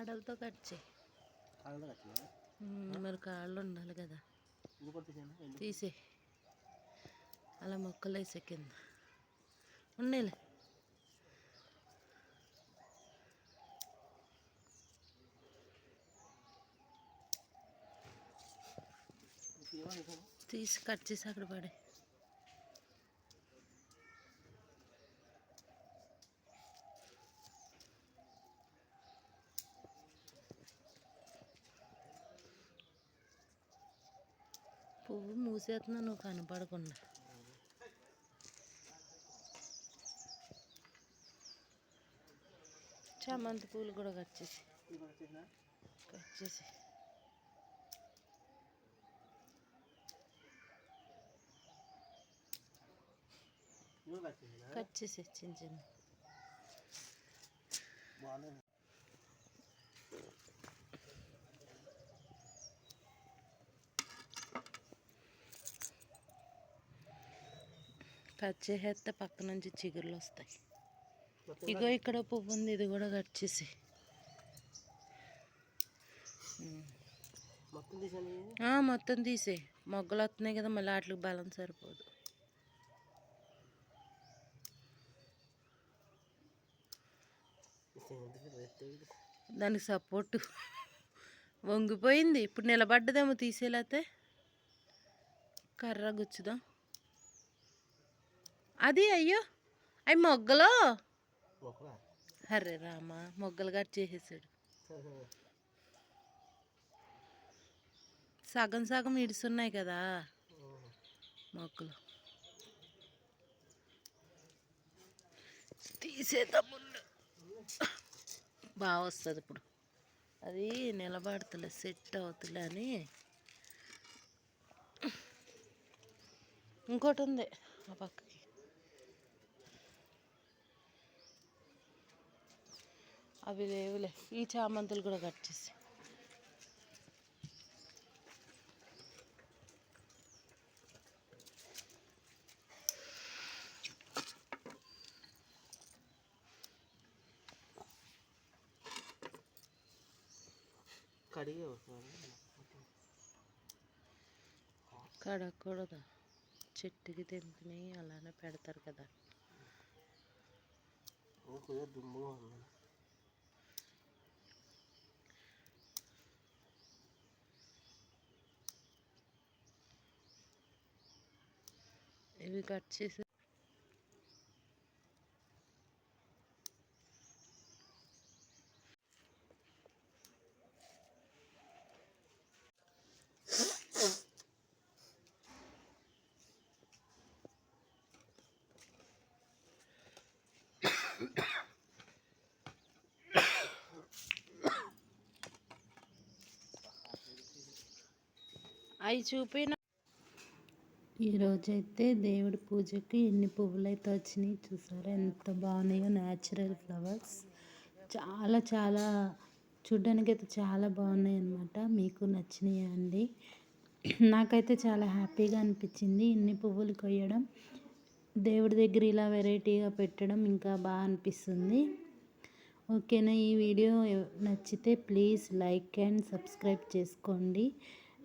కాడలతో cut చేయి. మరి కాళ్ళు ఉండాలి కదా. తీసే అలా మొక్కలు వేసే కింద. ఉండేలే తీసి కట్ చేసి అక్కడ పడే పువ్వు మూసేస్తున్నా నువ్వు కనపడకుండా. చామంతి పూలు కూడా కట్ చేసి. కట్ చేసి. కట్ చేసి చిన్న చిన్న. కట్ చేసేస్తే పక్క నుంచి చిగుర్లు వస్తాయి. ఇగో ఇక్కడ పువ్వు ఉంది ఇది కూడా కట్ చేసి. మొత్తం తీసే మొగ్గలు వస్తున్నాయి కదా మళ్ళీ వాటికి బలం సరిపోదు. దానికి సపోర్టు. వంగిపోయింది. ఇప్పుడు నిలబడ్డదేమో తీసేలేతే. కర్ర గుచ్చుదాం. అది అయ్యో. అవి మొగ్గలు? అరే రామా మొగ్గలు కట్ చేసేసాడు. సగం సగం ఇడుస్తున్నాయి కదా. మొక్కలు తీసేద్దాం ముందు. బాగా వస్తుంది ఇప్పుడు. అది నిలబడతలే సెట్ అవుతులే అని. ఇంకోటి ఉంది ఆ పక్కకి. అవి లేవులే. ఈ చామంతులు కూడా కట్ చేసి. కడిగే కడగకూడదు చెట్టుకి తెంపుని అలానే పెడతారు కదా. కొద్దిగా ఇవి కట్ చేసి అవి చూపిన ఈరోజైతే దేవుడి పూజకి ఎన్ని పువ్వులు అయితే వచ్చినాయి చూసారా? ఎంత బాగున్నాయో న్యాచురల్ ఫ్లవర్స్ చాలా చాలా చూడ్డానికి అయితే చాలా బాగున్నాయి అన్నమాట మీకు నచ్చినాయా అండి? నాకైతే చాలా హ్యాపీగా అనిపించింది ఇన్ని పువ్వులు కొయ్యడం. దేవుడి దగ్గర ఇలా వెరైటీగా పెట్టడం ఇంకా బాగా అనిపిస్తుంది. ఓకేనా? ఈ వీడియో నచ్చితే ప్లీజ్ లైక్ అండ్ సబ్స్క్రైబ్ చేసుకోండి.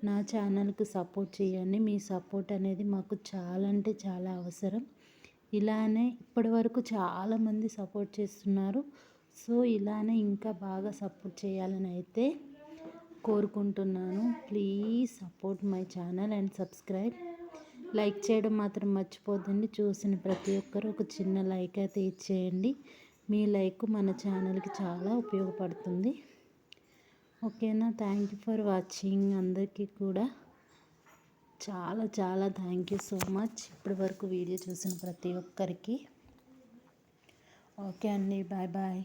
నా ఛానల్కి సపోర్ట్ చేయండి. మీ సపోర్ట్ అనేది మాకు చాలా అంటే చాలా అవసరం. ఇలానే ఇప్పటి వరకు చాలామంది సపోర్ట్ చేస్తున్నారు. సో ఇలానే ఇంకా బాగా సపోర్ట్ చేయాలని అయితే కోరుకుంటున్నాను. Please support my channel and subscribe. Like చేయడం మాత్రం మర్చిపోద్దండి. చూసిన ప్రతి ఒక్కరు ఒక చిన్న లైక్ అయితే ఇచ్చేయండి. మీ లైక్ మన ఛానల్కి చాలా ఉపయోగపడుతుంది. ఓకేనా? థ్యాంక్ యూ ఫర్ వాచింగ్ అందరికీ కూడా. చాలా చాలా థ్యాంక్ యూ సో మచ్. ఇప్పటి వరకు వీడియో చూసిన ప్రతి ఒక్కరికి. ఓకే అండి. Bye bye.